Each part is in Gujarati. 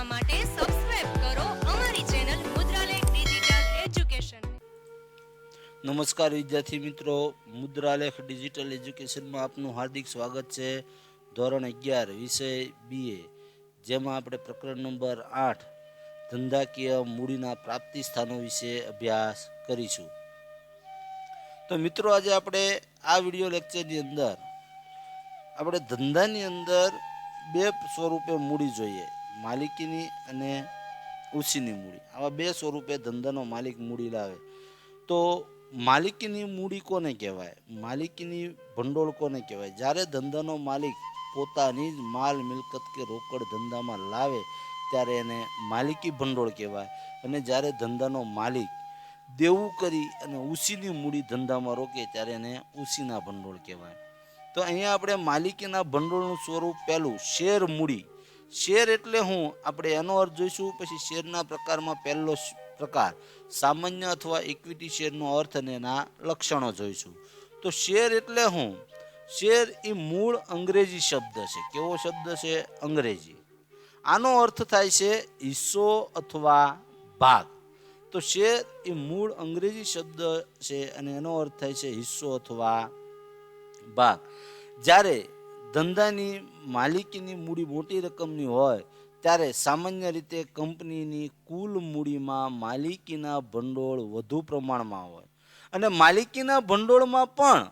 જોવા માટે સબસ્ક્રાઇબ કરો અમારી ચેનલ મુદ્રાલેખ ડિજિટલ એજ્યુકેશન નમસ્કાર વિદ્યાર્થી મિત્રો, મુદ્રાલેખ ડિજિટલ એજ્યુકેશનમાં આપનું હાર્દિક સ્વાગત છે. ધોરણ અગિયાર, વિષય બીએ જેમાં આપણે પ્રકરણ નંબર આઠ, ધંધાકીય મૂડીના પ્રાપ્તિ સ્થાનો વિશે અભ્યાસ કરીશું. તો મિત્રો, આજે આપણે આ વિડિયો લેક્ચરની અંદર, આપણે ધંધાની અંદર બે સ્વરૂપે મૂડી જોઈએ. માલિકીની અને ઉછીની મૂડી. આવા બે સ્વરૂપે ધંધાનો માલિક મૂડી લાવે. તો માલિકીની મૂડી કોને કહેવાય? માલિકીની ભંડોળ કોને કહેવાય? જ્યારે ધંધાનો માલિક પોતાની જ માલ, મિલકત કે રોકડ ધંધામાં લાવે, ત્યારે એને માલિકી ભંડોળ કહેવાય. અને જ્યારે ધંધાનો માલિક દેવું કરી અને ઉસીની મૂડી ધંધામાં રોકે, ત્યારે એને ઉસીના ભંડોળ કહેવાય. તો અહીંયા આપણે માલિકીના ભંડોળનું સ્વરૂપ પહેલું, શેર મૂડી. શેર એટલે હું? આપણે એનો અર્થ જોઈશું, પછી શેરના પ્રકારમાં પહેલો પ્રકાર. સામાન્ય અથવા ઇક્વિટી શેરનો અર્થ અને એના લક્ષણો જોઈશું. તો શેર એટલે હું? શેર એ મૂળ અંગ્રેજી શબ્દ છે. કેવો શબ્દ છે? અંગ્રેજી. આનો અર્થ થાય છે હિસ્સો અથવા ભાગ. તો શેર એ મૂળ અંગ્રેજી શબ્દ છે અને એનો અર્થ થાય છે હિસ્સો અથવા ભાગ. જ્યારે ધંધાની માલિકીની મૂડી મોટી રકમની હોય, ત્યારે સામાન્ય રીતે કંપનીની કુલ મૂડીમાં માલિકીના ભંડોળ વધુ પ્રમાણમાં હોય. અને માલિકીના ભંડોળમાં પણ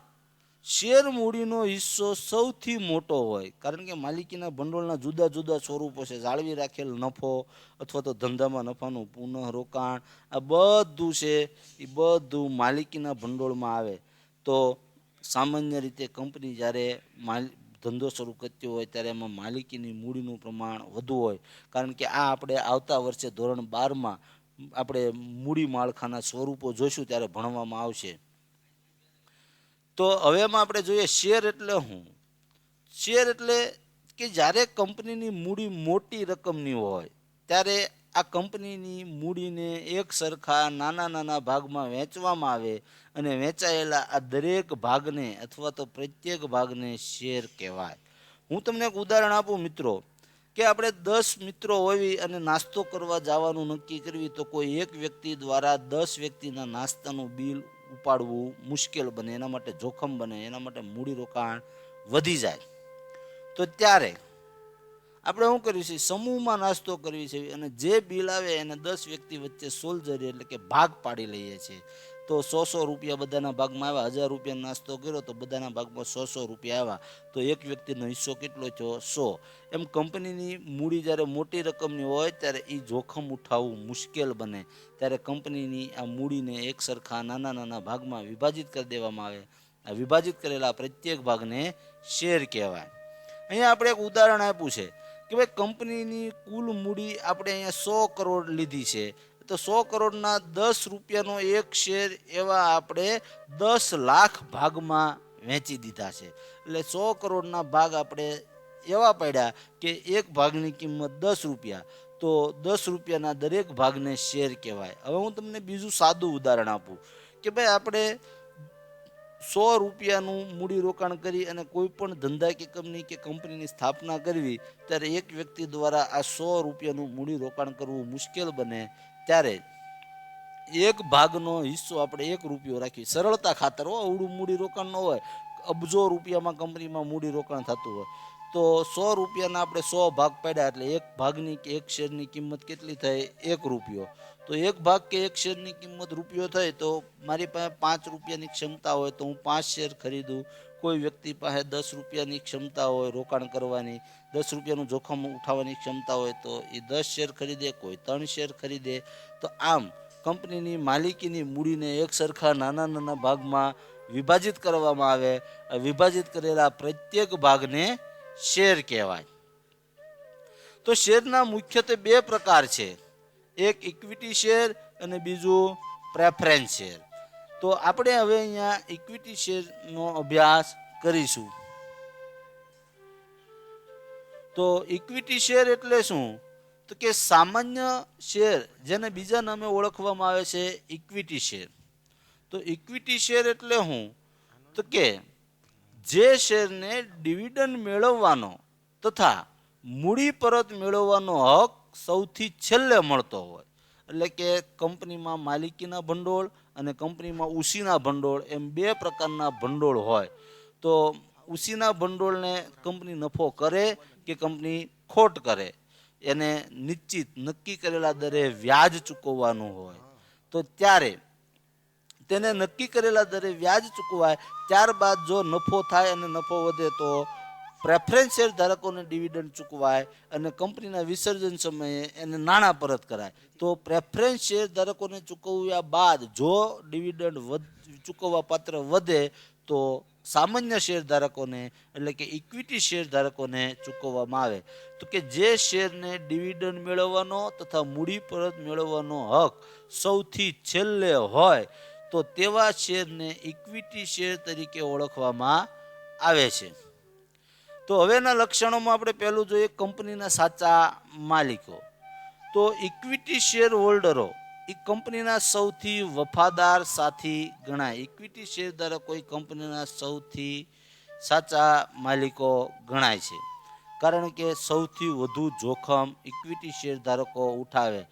શેર મૂડીનો હિસ્સો સૌથી મોટો હોય. કારણ કે માલિકીના ભંડોળના જુદા જુદા સ્વરૂપો છે. જાળવી રાખેલ નફો અથવા તો ધંધામાં નફાનું પુનઃ રોકાણ આ બધું છે એ બધું માલિકીના ભંડોળમાં આવે. તો સામાન્ય રીતે કંપની જ્યારે માલ ધંધો શરૂ કર્યો હોય ત્યારે એમાં માલિકીની મૂડીનું પ્રમાણ વધુ હોય. કારણ કે આ આપણે આવતા વર્ષે ધોરણ બારમાં આપણે મૂડી માળખાના સ્વરૂપો જોઈશું ત્યારે ભણવામાં આવશે. તો હવે એમાં આપણે જોઈએ શેર એટલે શું શેર એટલે કે જ્યારે કંપનીની મૂડી મોટી રકમની હોય, ત્યારે આ કંપનીની મૂડીને એક સરખા નાના નાના ભાગમાં વેચવામાં આવે અને વેચાયેલા આ દરેક ભાગને અથવા તો પ્રત્યેક ભાગને શેર કહેવાય. હું તમને એક ઉદાહરણ આપું મિત્રો, કે આપણે દસ મિત્રો હોવી અને નાસ્તો કરવા જવાનું નક્કી કરવી તો કોઈ એક વ્યક્તિ દ્વારા દસ વ્યક્તિના નાસ્તાનું બિલ ઉપાડવું મુશ્કેલ બને, એના માટે જોખમ બને, એના માટે મૂડીરોકાણ વધી જાય. તો ત્યારે આપણે શું કર્યું છે? સમૂહમાં નાસ્તો કરવી છે અને જે બિલ આવે એને દસ વ્યક્તિ વચ્ચે સોલ્જરી એટલે કે ભાગ પાડી લઈએ છીએ. તો સો સો રૂપિયા બધાના ભાગમાં આવ્યા. હજાર રૂપિયાનો નાસ્તો કર્યો તો બધાના ભાગમાં સો સો રૂપિયા આવ્યા. તો એક વ્યક્તિનો હિસ્સો કેટલો થયો? સો. એમ કંપનીની મૂડી જ્યારે મોટી રકમની હોય ત્યારે એ જોખમ ઉઠાવવું મુશ્કેલ બને. ત્યારે કંપનીની આ મૂડીને એક સરખા નાના નાના ભાગમાં વિભાજિત કરી દેવામાં આવે. આ વિભાજિત કરેલા પ્રત્યેક ભાગને શેર કહેવાય. અહીંયા આપણે એક ઉદાહરણ આપ્યું છે. કે ભાઈ કંપનીની કુલ મૂડી આપણે અહીંયા સો કરોડ લીધી છે. તો સો કરોડના દસ રૂપિયાનો એક શેર એવા આપણે દસ લાખ ભાગમાં વેચી દીધા છે. એટલે સો કરોડના ભાગ આપણે એવા પડ્યા કે એક ભાગની કિંમત દસ રૂપિયા. તો દસ રૂપિયાના દરેક ભાગને શેર કહેવાય. હવે હું તમને બીજું સાદું ઉદાહરણ આપું કે ભાઈ આપણે સો રૂપિયાનું મૂડી કરી અને કોઈ પણ ધંધા કે કંપની કે કંપનીની સ્થાપના કરવી, ત્યારે એક વ્યક્તિ દ્વારા આ સો રૂપિયાનું મૂડી કરવું મુશ્કેલ બને. ત્યારે એક ભાગનો હિસ્સો આપણે એક રૂપિયો રાખીએ સરળતા ખાતર હોય અવડું મૂડી રોકાણ ન હોય. અબજો રૂપિયામાં કંપનીમાં મૂડી રોકાણ થતું હોય. તો સો રૂપિયાના આપણે સો ભાગ પાડ્યા એટલે એક ભાગની કે એક શેરની કિંમત કેટલી થાય એક રૂપિયો. તો એક ભાગ કે એક શેરની કિંમત રૂપિયો થાય તો મારી પાસે પાંચ રૂપિયાની ક્ષમતા હોય તો હું પાંચ શેર ખરીદું. કોઈ વ્યક્તિ પાસે દસ રૂપિયાની ક્ષમતા હોય રોકાણ કરવાની, દસ રૂપિયાનું જોખમ ઉઠાવવાની ક્ષમતા હોય તો એ દસ શેર ખરીદે, કોઈ ત્રણ શેર ખરીદે. તો આમ કંપનીની માલિકીની મૂડીને એક સરખા નાના નાના ભાગમાં વિભાજિત કરવામાં આવે. વિભાજિત કરેલા પ્રત્યેક ભાગને શેર કહેવાય. તો શેરના મુખ્યત્વે બે પ્રકાર છે. એક ઇક્વિટી શેર અને બીજું પ્રેફરન્સ શેર તો આપણે હવે અહીંયા ઇક્વિટી શેરનો અભ્યાસ કરીશું. તો ઇક્વિટી શેર એટલે શું? તો કે સામાન્ય શેર જેને બીજા નામે ઓળખવામાં આવે છે ઇક્વિટી શેર તો ઇક્વિટી શેર એટલે શું? તો કે જે શેરને ડિવિડન્ડ મેળવવાનો તથા મૂડી પરત મેળવવાનો હક સૌથી છેલ્લે મળતો હોય. એટલે કે કંપનીમાં માલિકીના ભંડોળ અને કંપનીમાં ઉસીના ભંડોળ એમ બે પ્રકારના ભંડોળ હોય. તો ઉસીના ભંડોળને કંપની નફો કરે કે કંપની ખોટ કરે? એને નિશ્ચિત નક્કી કરેલા દરે વ્યાજ ચૂકવવાનું હોય. તો ત્યારે તેને નક્કી કરેલા દરે વ્યાજ ચૂકવાય. ત્યારબાદ જો નફો થાય અને નફો વધે તો પ્રેફરન્સ શેર ધારકોને ડિવિડન્ડ ચૂકવાય અને કંપનીના વિસર્જન સમયે એને નાણાં પરત કરાય. તો પ્રેફરન્સ શેર ધારકોને ચૂકવ્યા બાદ જો ડિવિડન્ડ ચૂકવવા પાત્ર વધે, તો સામાન્ય શેર ધારકોને, એટલે કે ઇક્વિટી શેર ધારકોને ચૂકવવામાં આવે. તો કે જે શેરને ડિવિડન્ડ મેળવવાનો તથા મૂડી પરત મેળવવાનો હક સૌથી છેલ્લે હોય, તો તેવા શેરને ઇક્વિટી શેર તરીકે ઓળખવામાં આવે છે. તો હવેના લક્ષણોમાં આપણે પહેલું જોઈએ કંપનીના સાચા માલિકો. તો ઇક્વિટી શેર હોલ્ડરો એ કંપનીના સૌથી વફાદાર સાથી ગણાય. ઇક્વિટી શેર ધારકો એ કંપનીના સૌથી સાચા માલિકો ગણાય છે. કારણ કે સૌથી વધુ જોખમ ઇક્વિટી શેર ધારકો ઉઠાવે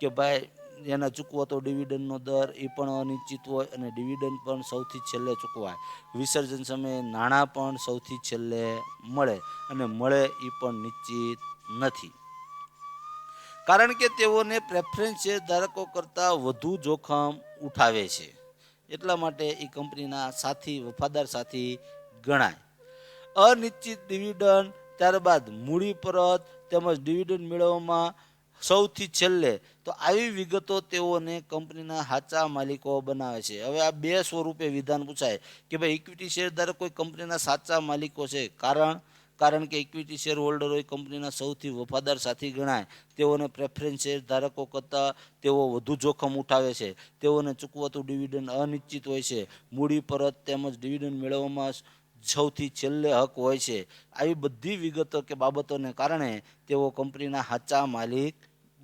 કે ભાઈ એના ચૂકવતો ડિવિડન્ડનો દર એ પણ અનિશ્ચિત હોય અને ડિવિડન્ડ પણ સૌથી છેલ્લે ચૂકવાય. વિસર્જન સમયે નાણાં પણ સૌથી છેલ્લે મળે અને મળે એ પણ નિશ્ચિત નથી. કારણ કે તેઓને પ્રેફરન્સ શેર ધારકો કરતાં વધુ જોખમ ઉઠાવે છે. એટલા માટે એ કંપનીના સાથી, વફાદાર સાથી ગણાય. અનિશ્ચિત ડિવિડન્ડ ત્યારબાદ મૂડી પરત તેમજ ડિવિડન્ડ મેળવવામાં સૌથી છેલ્લે, તો આવી વિગતો તેઓને કંપનીના સાચા માલિકો બનાવે છે. હવે આ બે સ્વરૂપે વિધાન પૂછાય કે ભાઈ ઇક્વિટી શેર ધારકો કોઈ કંપનીના સાચા માલિકો છે? કારણ કારણ કે ઇક્વિટી શેર હોલ્ડરો હોય, કંપનીના સૌથી વફાદાર સાથી ગણાય. તેઓને પ્રેફરન્સ શેર ધારકો કરતાં તેઓ વધુ જોખમ ઉઠાવે છે. તેઓને ચૂકવતું ડિવિડન્ડ અનિશ્ચિત હોય છે. મૂડી પરત તેમજ ડિવિડન્ડ મેળવવામાં સૌથી છેલ્લે હક હોય છે. આવી બધી વિગતો કે બાબતોને કારણે તેઓ કંપનીના સાચા માલિક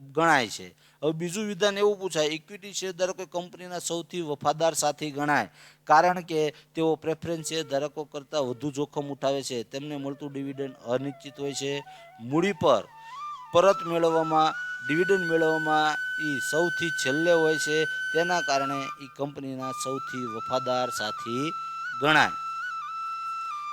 ગણાય છે. હવે બીજું વિધાન એવું પૂછાય ઇક્વિટી શેર ધારકો કંપનીના સૌથી વફાદાર સાથી ગણાય, કારણ કે તેઓ પ્રેફરન્સ શેર ધારકો કરતાં વધુ જોખમ ઉઠાવે છે, તેમને મળતું ડિવિડન્ડ અનિશ્ચિત હોય છે, મૂડી પર પરત મેળવવામાં ડિવિડન્ડ મેળવવામાં એ સૌથી છેલ્લે હોય છે, તેના કારણે એ કંપનીના સૌથી વફાદાર સાથી ગણાય.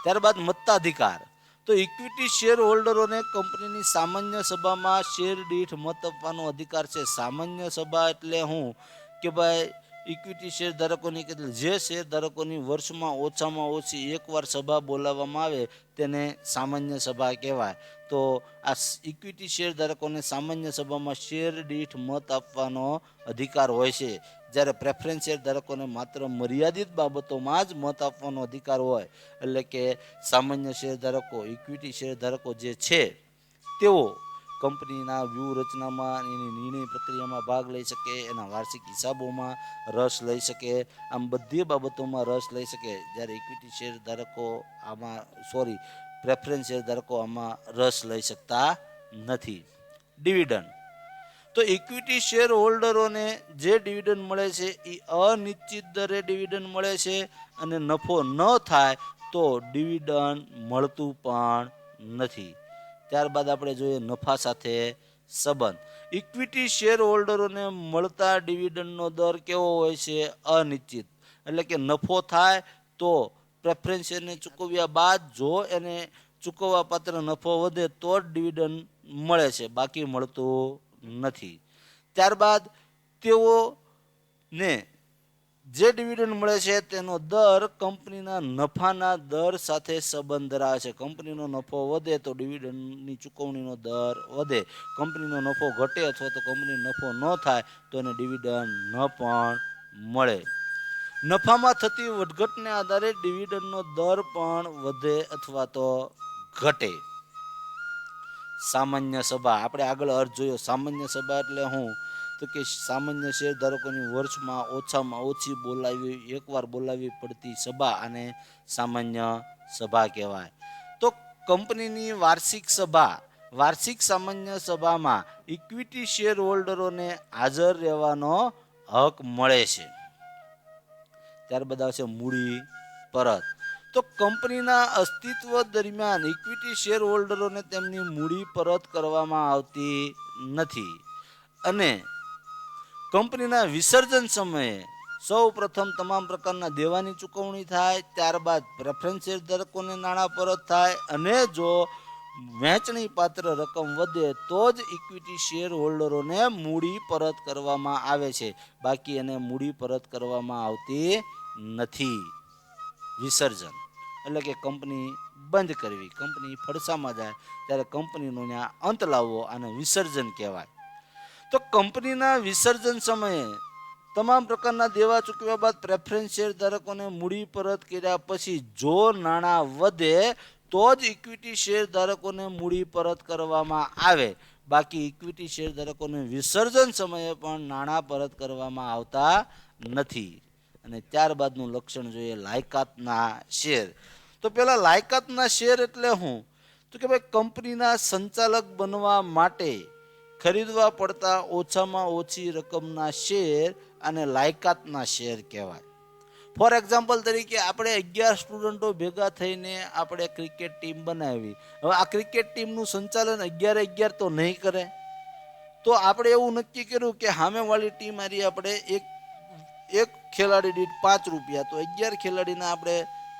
ત્યારબાદ મતાધિકાર તો ઇક્વિટી શેર હોલ્ડરોને કંપનીની સામાન્ય સભામાં શેર દીઠ મત આપવાનો અધિકાર છે. સામાન્ય સભા એટલે હું કે ભાઈ ઇક્વિટી શેર ધારકોની કે જે શેર ધારકોની વર્ષમાં ઓછામાં ઓછી એકવાર સભા બોલાવવામાં આવે તેને સામાન્ય સભા કહેવાય. તો આ ઇક્વિટી શેર ધારકોને સામાન્ય સભામાં શેર દીઠ મત આપવાનો અધિકાર હોય છે. જ્યારે પ્રેફરન્સ શેર ધારકોને માત્ર મર્યાદિત બાબતોમાં જ મત આપવાનો અધિકાર હોય, એટલે કે સામાન્ય શેર ધારકો ઇક્વિટી શેર ધારકો જે છે, તેઓ કંપનીના વ્યૂહરચનામાં એની નિર્ણય પ્રક્રિયામાં ભાગ લઈ શકે, એના વાર્ષિક હિસાબોમાં રસ લઈ શકે, આમ બધી બાબતોમાં રસ લઈ શકે, જ્યારે ઇક્વિટી શેર ધારકો આમાં સોરી પ્રેફરન્સ શેર ધારકો આમાં રસ લઈ શકતા નથી. ડિવિડન્ડ તો ઇક્વિટી શેર હોલ્ડરોને જે ડિવિડન્ડ મળે છે એ અનિશ્ચિત દરે ડિવિડન્ડ મળે છે અને નફો ન થાય તો ડિવિડન્ડ મળતું પણ નથી. ત્યારબાદ આપણે જોઈએ નફા સાથે સંબંધ. ઇક્વિટી શેર હોલ્ડરોને મળતા ડિવિડન્ડનો દર કેવો હોય છે? અનિશ્ચિત. એટલે કે નફો થાય તો પ્રેફરન્સ એને ચૂકવ્યા બાદ જો એને ચૂકવવા પાત્ર નફો વધે તો જ ડિવિડન્ડ મળે છે. બાકી મળતું નથી. ત્યારબાદ તેઓને જે ડિવિડન્ડ મળે છે તેનો દર કંપનીના નફાના દર સાથે સંબંધ ધરાવે છે. કંપનીનો નફો વધે તો ડિવિડન્ડની ચૂકવણીનો દર વધે. કંપનીનો નફો ઘટે અથવા તો કંપનીનો નફો ન થાય તો એને ડિવિડન્ડ ન પણ મળે. નફામાં થતી વધઘટને આધારે ડિવિડન્ડનો દર પણ વધે અથવા તો ઘટે. સામાન્ય સભા. આપણે આગળ અર્થ જોયો. સામાન્ય સભા એટલે હું? તો કે સામાન્ય શેર ધારકોની વર્ષમાં ઓછામાં ઓછી બોલાવી, એકવાર બોલાવી પડતી સભા અને સામાન્ય સભા કહેવાય. તો કંપનીની વાર્ષિક સભા. વાર્ષિક સામાન્ય સભામાં ઇક્વિટી શેર હોલ્ડરોને હાજર રહેવાનો હક મળે છે. ત્યારબાદ આવશે મૂડી, પરત. તો કંપનીના અસ્તિત્વ દરમિયાન ઇક્વિટી શેર હોલ્ડરોને તેમની મૂડી પરત કરવામાં આવતી નથી. અને કંપનીના વિસર્જન સમયે સૌ પ્રથમ તમામ પ્રકારના દેવાની ચૂકવણી થાય, ત્યારબાદ પ્રેફરન્સ શેરધારકોને નાણાં પરત થાય અને જો વહેંચણી પાત્ર રકમ વધે તો જ ઇક્વિટી શેર હોલ્ડરોને મૂડી પરત કરવામાં આવે છે. બાકી એને મૂડી પરત કરવામાં આવતી નથી. વિસર્જન. એટલે કે કંપની બંધ કરવી. કંપની ફડસામાં જાય, ત્યારે કંપનીનો ત્યાં અંત લાવવો આને વિસર્જન કહેવાય. તો કંપનીના વિસર્જન સમયે તમામ પ્રકારના દેવા ચૂકવ્યા બાદ પ્રેફરન્સ શેર ધારકોને મૂડી પરત કર્યા પછી જો નાણાં વધે, તો જ ઇક્વિટી શેર ધારકોને મૂડી પરત કરવામાં આવે. બાકી ઇક્વિટી શેર ધારકોને વિસર્જન સમયે પણ નાણાં પરત કરવામાં આવતા નથી. અને ત્યારબાદનું લક્ષણ જોઈએ લાયકાતના શેર તો પેલા લાયકાતના શેર એટલે હું? તો કે ભાઈ, કંપનીના સંચાલક બનવા માટે ખરીદવા પડતા ઓછામાં ઓછી રકમના શેર અને લાયકાતના શેર કહેવાય. ફોર એક્ઝામ્પલ તરીકે આપણે અગિયાર સ્ટુડન્ટો ભેગા થઈને આપણે ક્રિકેટ ટીમ બનાવી. હવે આ ક્રિકેટ ટીમનું સંચાલન અગિયાર અગિયાર તો નહીં કરે. તો આપણે એવું નક્કી કર્યું કે સામેવાળી ટીમ હારી આપણે એક એક ખેલાડી દીઠ પાંચ રૂપિયા, તો અગિયાર ખેલાડીના આપણે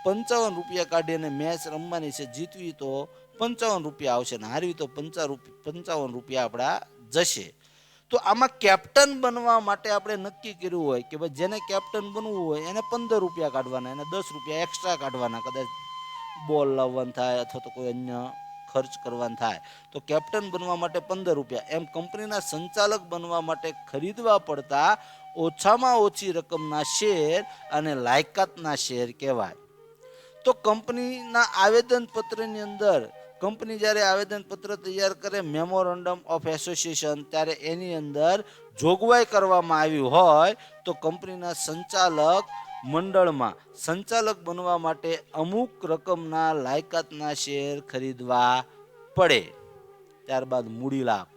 પંચાવન રૂપિયા કાઢીને મેચ રમવાની છે, જીતવી તો પંચાવન રૂપિયા આવશે ને હારવી તો પંચા પંચાવન રૂપિયા આપણા જશે. તો આમાં કેપ્ટન બનવા માટે આપણે નક્કી કર્યું હોય કે ભાઈ જેને કેપ્ટન બનવું હોય એને પંદર રૂપિયા કાઢવાના, એને દસ રૂપિયા એક્સ્ટ્રા કાઢવાના, કદાચ બોલ લાવવાનું થાય અથવા તો કોઈ અન્ય ખર્ચ કરવાનું થાય. તો કેપ્ટન બનવા માટે પંદર રૂપિયા. એમ કંપનીના સંચાલક બનવા માટે ખરીદવા પડતા ઓછામાં ઓછી રકમના શેર અને લાયકાતના શેર કહેવાય. તો કંપનીના આવેદનપત્રની અંદર, કંપની જ્યારે આવેદનપત્ર તૈયાર કરે, મેમોરેન્ડમ ઓફ એસોસિએશન ત્યારે એની અંદર જોગવાઈ કરવામાં આવી હોય, તો કંપનીના સંચાલક મંડળમાં, સંચાલક બનવા માટે અમુક રકમના લાયકાતના શેર ખરીદવા પડે. ત્યારબાદ મૂડી લાભ.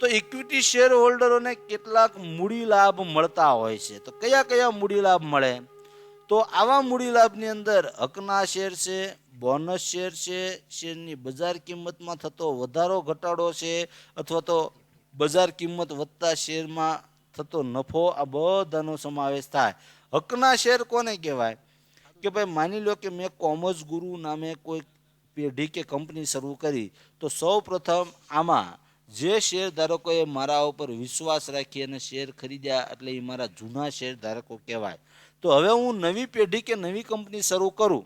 તો ઇક્વિટી શેર હોલ્ડરોને કેટલાક મૂડી લાભ મળતા હોય છે. તો કયા કયા મૂડી લાભ મળે? તો આવા મૂડી અંદર હકના શેર છે, બોનસ શેર છે, શેરની બજાર કિંમતમાં થતો વધારો, ઘટાડો છે, અથવા તો બજાર કિંમત વધતા શેરમાં થતો નફો, આ બધાનો સમાવેશ થાય. હકના શેર કોને કહેવાય? કે ભાઈ માની લો કે મેં કોમર્સ ગુરુ નામે કોઈ પેઢી કે કંપની શરૂ કરી, તો સૌ પ્રથમ આમાં જે શેર ધારકોએ મારા ઉપર વિશ્વાસ રાખી અને શેર ખરીદ્યા, એટલે એ મારા જૂના શેર ધારકો કહેવાય. તો હવે હું નવી પેઢી કે નવી કંપની શરૂ કરું,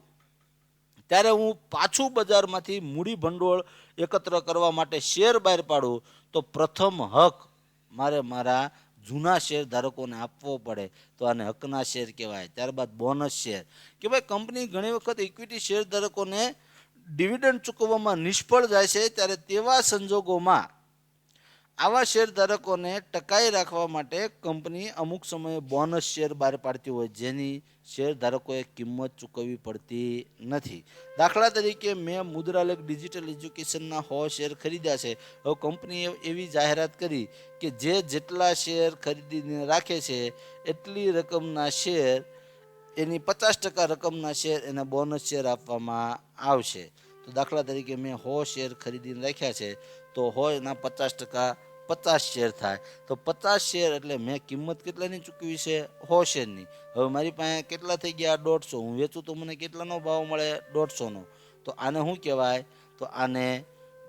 ત્યારે હું પાછું બજારમાંથી મૂડી ભંડોળ એકત્ર કરવા માટે શેર બહાર પાડું, તો પ્રથમ હક મારે મારા જૂના શેર ધારકોને આપવો પડે. તો આને હકના શેર કહેવાય. ત્યારબાદ બોનસ શેર. કે ભાઈ, કંપની ઘણી વખત ઇક્વિટી શેર ધારકોને ડિવિડન્ડ ચૂકવવામાં નિષ્ફળ જાય છે, ત્યારે તેવા સંજોગોમાં આવા શેર ધારકોને ટકાઈ રાખવા માટે કંપની અમુક સમયે બોનસ શેર બહાર પાડતી હોય, જેની શેર ધારકોએ કિંમત ચૂકવવી પડતી નથી. દાખલા તરીકે, મેં મુદ્રાલેખ ડિજિટલ એજ્યુકેશનના હો શેર ખરીદ્યા છે. હવે કંપનીએ એવી જાહેરાત કરી કે જે જેટલા શેર ખરીદીને રાખે છે, એટલી રકમના શેર, એની પચાસ ટકા રકમના શેર એને બોનસ શેર આપવામાં આવશે. તો દાખલા તરીકે મેં હો શેર ખરીદીને રાખ્યા છે, તો હો એના પચાસ ટકા પચાસ શેર થાય. તો પચાસ શેર એટલે મેં કિંમત કેટલાની ચૂકવી છે? સો શેરની હવે મારી પાસે કેટલા થઈ ગયા? દોઢસો. હું વેચું તો મને કેટલાનો ભાવ મળે? દોઢસોનો. તો આને શું કહેવાય? તો આને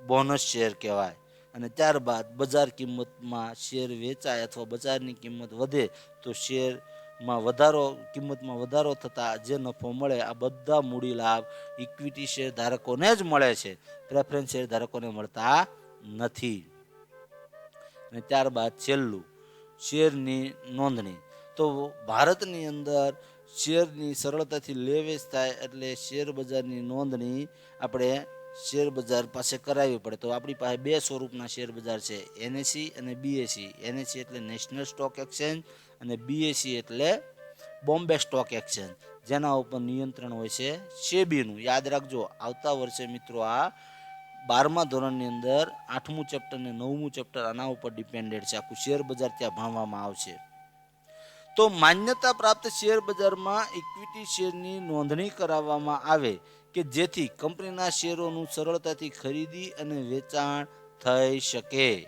બોનસ શેર કહેવાય. અને ત્યારબાદ બજાર કિંમતમાં શેર વેચાય અથવા બજારની કિંમત વધે, તો શેરમાં વધારો, કિંમતમાં વધારો થતાં જે નફો મળે, આ બધા મૂડી લાભ ઇક્વિટી શેર ધારકોને જ મળે છે. પ્રેફરન્સ શેર ધારકોને મળતા નથી. અને ત્યારબાદ છેલ્લું, શેરની નોંધણી. તો ભારતની અંદર શેરની સરળતાથી લેવેચ થાય એટલે શેર બજારની નોંધણી આપણે શેર બજાર પાસે કરાવવી પડે. તો આપણી પાસે બે સ્વરૂપના શેર બજાર છે એનએસી અને બીએસી એનએસી એટલે નેશનલ સ્ટોક એક્સચેન્જ અને બીએસી એટલે બોમ્બે સ્ટોક એક્સચેન્જ. જેના ઉપર નિયંત્રણ હોય છે સેબીનું. યાદ રાખજો, આવતા વર્ષે મિત્રો આ બારમા ધોરણની અંદર આઠમું ચેપ્ટર ને નવમું ચેપ્ટર આના ઉપર ડિપેન્ડેડ છે. આખું શેર બજાર ત્યાં ભણવામાં આવશે. તો માન્યતા પ્રાપ્ત શેર બજારમાં ઇક્વિટી શેરની નોંધણી કરાવવામાં આવે કે જેથી કંપનીના શેરોનું સરળતાથી ખરીદી અને વેચાણ થઈ શકે.